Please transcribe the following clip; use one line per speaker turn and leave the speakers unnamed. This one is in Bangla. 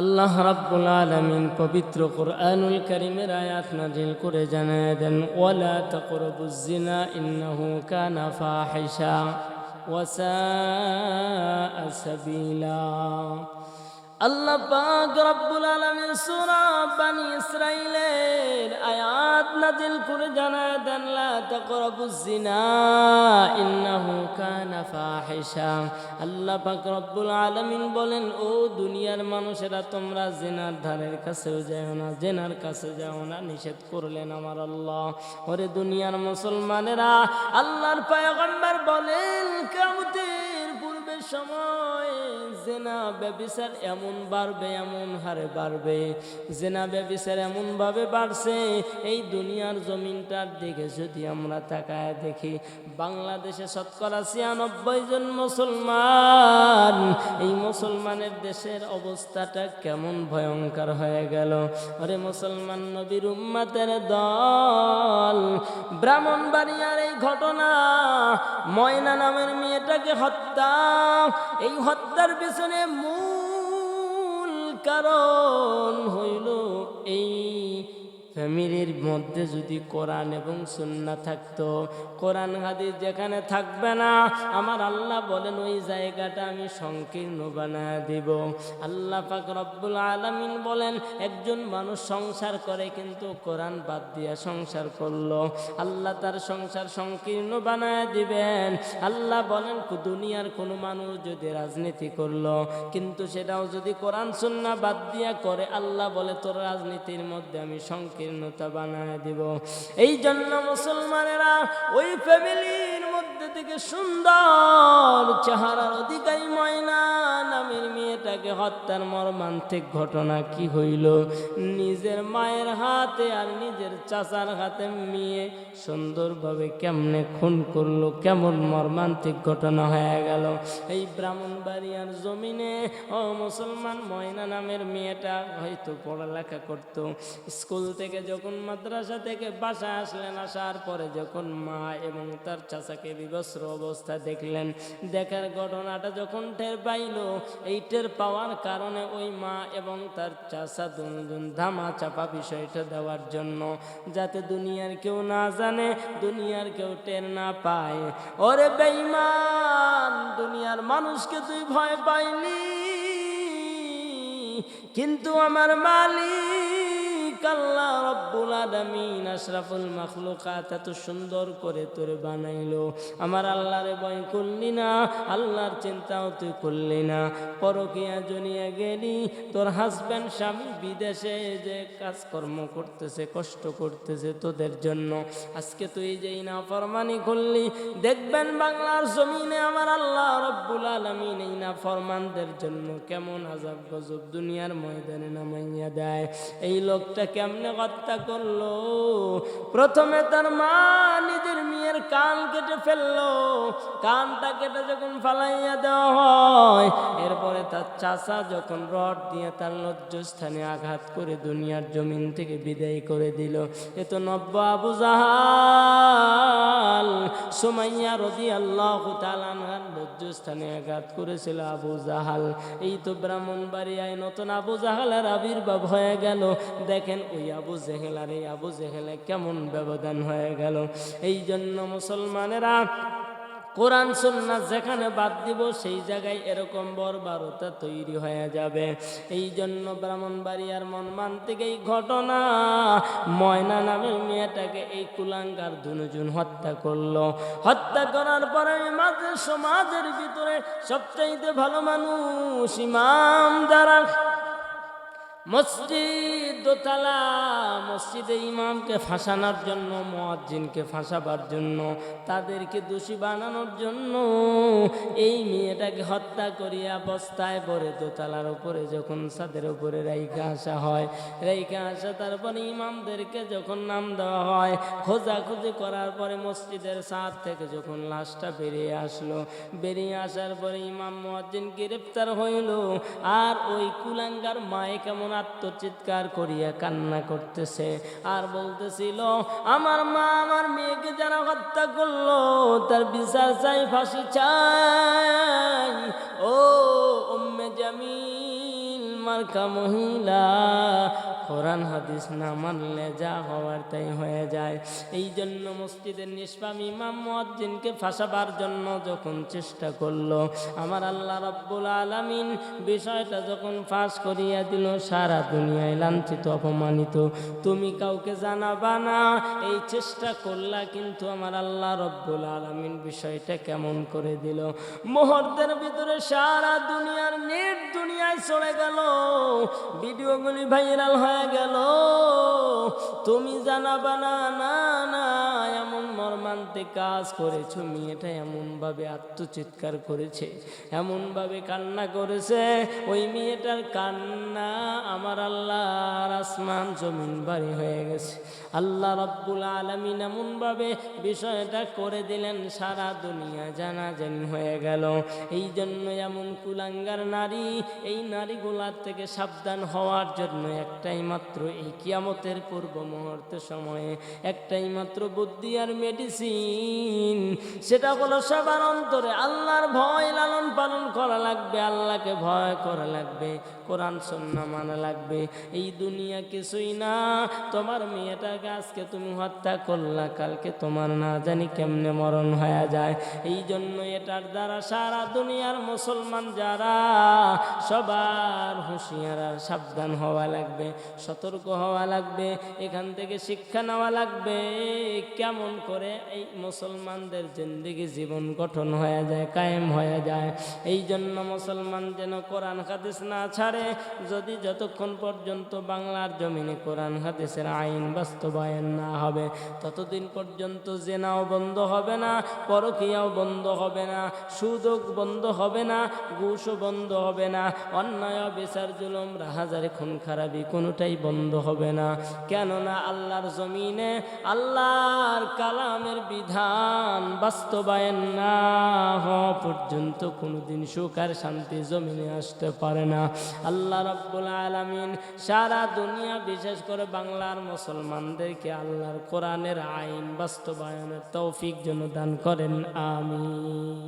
আল্লাহ রাব্বুল আলামিন পবিত্র কোরআনুল কারীমের আয়াত নাজিল করে জানায় দেন, ওয়ালা তাকরাবুজ জিনা ইন্নাহু কানা ফাহিশা ওয়া সাআ সাবিলা। আল্লাহ পাক রব্বুল আলামিন সূরা বানি ইসরাইলের আয়াত নাজিল করে জানায় দেন, লা তাকরাবুজ জিনা ইন্নাহু কানা ফাহিশা। আল্লাহ পাক রব্বুল আলামিন বলেন, ও দুনিয়ার মানুষেরা, তোমরা জিনার ধারের কাছেও যাও না, জেনার কাছে যাও না, নিষেধ করলেন আমার আল্লাহ। ওরে দুনিয়ার মুসলমানেরা, আল্লাহর পয়গম্বর বলেন পূর্বের সময় জেনা ব্যবিচার এমন বাড়বে, এমন হারে বাড়বে। জেনা ব্যবিচার এমন ভাবে বাড়ছে, এই দুনিয়ার জমিনটার দিকে যদি আমরা তাকায় দেখি, বাংলাদেশে শতকরা ছিয়ানব্বই জন মুসলমান। এই মুসলমানের দেশের অবস্থাটা কেমন ভয়ঙ্কর হয়ে গেল। ওরে মুসলমান নবীর উম্মাতের দল, ব্রাহ্মণবাড়িয়ার এই ঘটনা। ময়না নামের মেয়েটাকে হত্যা। এই হত্যার পিছনে মূল কারণ হইল এই ফ্যামিলির মধ্যে যদি কোরআন এবং সুন্না থাকতো, কোরআন হাদিস যেখানে থাকবে না, আমার আল্লাহ বলেন ওই জায়গাটা আমি সংকীর্ণ বানায় দিব। আল্লাহ পাক রব্বুল আলামিন বলেন, একজন মানুষ সংসার করে কিন্তু কোরআন বাদ দিয়া সংসার করল। আল্লাহ তার সংসার সংকীর্ণ বানায় দিবেন। আল্লাহ বলেন দুনিয়ার কোনো মানুষ যদি রাজনীতি করল, কিন্তু সেটাও যদি কোরআন সুন্না বাদ দিয়া করে, আল্লাহ বলে, তোর রাজনীতির মধ্যে আমি সংকীর্ণতা বানায় দিব। এই জন্য মুসলমানেরা ওই ফ্যামিলির মধ্যে থেকে সুন্দর চেহারার অধিকারী ময়না নামের মেয়েটাকে হত্যার মর্মান্তিক ঘটনা কি হইল? নিজের মায়ের হাতে আর নিজের চাচার হাতে মেয়ে সুন্দরভাবে কেমনে খুন করল, কেমন মর্মান্তিক ঘটনা হয়ে গেল? এই ব্রাহ্মণবাড়িয়ার জমিনে, ও মুসলমান ময়না নামের মেয়েটা হয়তো পড়ালেখা করত, স্কুল থেকে যখন মাদ্রাসা থেকে বাসায় আসলেন, আসার পরে যখন মা এবং তার চাচাকে বিবস্ত্র অবস্থা দেখলেন, দেখার ঘটনাটা যখন টের পাইল, এই টের পাওয়ার কারণে ওই মা এবং তার চাচা দুজন ধামা চাপা বিষয়টা দেওয়ার জন্য, যাতে দুনিয়ার কেউ না জানে, দুনিয়ার কেউ টের না পায়। ওরে বেঈমান, দুনিয়ার মানুষকে তুই ভয় পাইনি কিন্তু আমার মালিক আল্লাহ আলামিন আশরাফুল মাখলুকাত এত সুন্দর করে তোর বানাইলো। আমার আল্লাহরে ভয় করলি না, আল্লাহর চিন্তাও তুই করলি না। পরকিয়া জনিয়ে গেলি, তোর হাজব্যান্ড স্বামী বিদেশে যে কাজকর্ম করতেছে, কষ্ট করতেছে তোদের জন্য। আজকে তুই যেই না ফরমানি করলি, দেখবেন বাংলার জমিনে আমার আল্লাহ রব্বুল আলমিন এই না ফরমানদের জন্য কেমন আজাব গজব দুনিয়ার ময়দানে নামাইয়া দেয়। এই লোকটা কেমনে হত্যা করল? প্রথমে তার মা নিজের মেয়ের কান কেটে ফেলল। কানটা কেটে যখন ফালাইয়া দেওয়া হয়, এরপরে তার চাচা যখন রড দিয়ে তার লজ্জস্থানে আঘাত করে দুনিয়ার জমিন থেকে বিদায় করে দিল। এ তো নব্য আবু জাহাল, সুমাইয়া রদি আল্লাহ তালানহার লজ্জস্থানে আঘাত করেছিল আবু জাহাল। এই তো ব্রাহ্মণ বাড়ি আয় নতুন আবু জাহাল আর আবির্ভাব হয়ে গেল। দেখেন ওই আবু জেহেল আর এই আবু জেহেলে কেমন ব্যবধান হয়ে গেল। এই জন্য মুসলমানেরা কোরআন সুন্নাত যেখানে বাদ দিব, সেই জায়গায় এরকম বর্বরতা তৈরি হয়ে যাবে। এই জন্য ব্রাহ্মণবাড়িয়ার মন মানতিক এই ঘটনা, ময়না নামের মেয়েটাকে এই কুলাঙ্গার দুজন হত্যা করল। হত্যা করার পরে মাঝে সমাজের ভিতরে সবচাইতে ভালো মানুষ ইমাম যারা মসজিদ দোতলা মসজিদে ইমামকে ফাঁসানোর জন্য, মুয়াজ্জিনকে ফাঁসাবার জন্য, তাদেরকে দোষী বানানোর জন্য এই মেয়েটাকে হত্যা করিয়া বস্তায় পরে দোতলার উপরে যখন ছাদের উপরে রাইখা আসা হয় রাইখা আসা তারপরে ইমামদেরকে যখন নাম দেওয়া হয়, খোঁজাখুঁজি করার পরে মসজিদের ছাদ থেকে যখন লাশটা বেরিয়ে আসলো, বেরিয়ে আসার পরে ইমাম মুয়াজ্জিন গ্রেপ্তার হইল, আর ওই কুলাঙ্গার মায়ে কেমন আত্মচিৎকার করিয়া কান্না করতেছে আর বলতেছিল, আমার মা আমার মেয়েকে যারা হত্যা করল, তার বিচার চাই, ফাঁসি চাই। ও উম্মে জামিল, মার্কা মহিলা কোরআন হাদিস না মানলে যা হওয়ার তাই হয়ে যায়। এই জন্য মসজিদের নিষ্পাম ইমাম ফাঁসাবার জন্য যখন চেষ্টা করল, আমার আল্লাহ রব্বুল আলামিন বিষয়টা যখন ফাঁস করিয়া দিল, সারা দুনিয়ায় লাঞ্ছিত, অপমানিত। তুমি কাউকে জানাবা না, এই চেষ্টা করলা কিন্তু আমার আল্লাহ রব্বুল আলামিন বিষয়টা কেমন করে দিল। মুহূর্তের ভিতরে সারা দুনিয়ার নেট দুনিয়ায় চলে গেল। ভিডিওগুলি ভাইরাল হয়ে গেল। তুমি জানাবা না না না, এমন মর্মান্তে কাজ করেছ। মেয়েটা এমনভাবে আত্মচিৎকার করেছে, এমনভাবে কান্না করেছে। ওই মেয়েটার কান্না আমার আল্লাহর আসমান জমিন বাড়ি হয়ে গেছে। আল্লাহ রব্বুল আলমিন এমনভাবে বিষয়টা করে দিলেন, সারা দুনিয়া জানাজানি হয়ে গেল। এই জন্য এমন কুলাঙ্গার নারী, এই নারীগুলার থেকে সাবধান হওয়ার জন্য একটাই মাত্র এই কিয়ামতের পূর্ব মুহূর্ত সময়ে একটাই মাত্র বুদ্ধি আর মেডিসিন সেটা হলো সবার অন্তরে আল্লাহর ভয় লালন পালন করা লাগবে, আল্লাহকে ভয় করা লাগবে, কোরআন, সন্না মানা লাগবে। এই দুনিয়া কিছুই না। তোমার মেয়েটাকে আজকে তুমি হত্যা করলা, কালকে তোমার না জানি কেমনে মরণ হয়ে যায়। এই জন্য এটার দ্বারা সারা দুনিয়ার মুসলমান যারা সবার হুঁশিয়ার আর সাবধান হওয়া লাগবে। সতর্ক হওয়া লাগবে, এখান থেকে শিক্ষা নেওয়া লাগবে। কেমন করে এই মুসলমানদের জিন্দিগি জীবন গঠন হয়ে যায়, কায়েম হয়ে যায়। এই জন্য মুসলমান যেন কোরআন, হাদিস না ছাড়ে, যদি যতক্ষণ পর্যন্ত বাংলার জমিনে কোরআন, হাদিসের আইন বাস্তবায়ন না হবে, ততদিন পর্যন্ত জেনাও বন্ধ হবে না, পরকিয়াও বন্ধ হবে না সুযোগ বন্ধ হবে না, ঘুষও বন্ধ হবে না, অন্যায় বিচার জুলম, রাহাজারে খুন খারাপি কোনোটাই বন্ধ হবে না। কেননা আল্লাহর জমিনে আল্লাহর কালামের বিধান বাস্তবায়ন না হওয়া পর্যন্ত কোনোদিন সুখ আর শান্তি জমিনে আসতে পারে না। আল্লাহ রব্বুল আলমিন সারা দুনিয়া, বিশেষ করে বাংলার মুসলমানদেরকে আল্লাহর কোরআনের আইন বাস্তবায়নের তৌফিক যেন দান করেন। আমিন।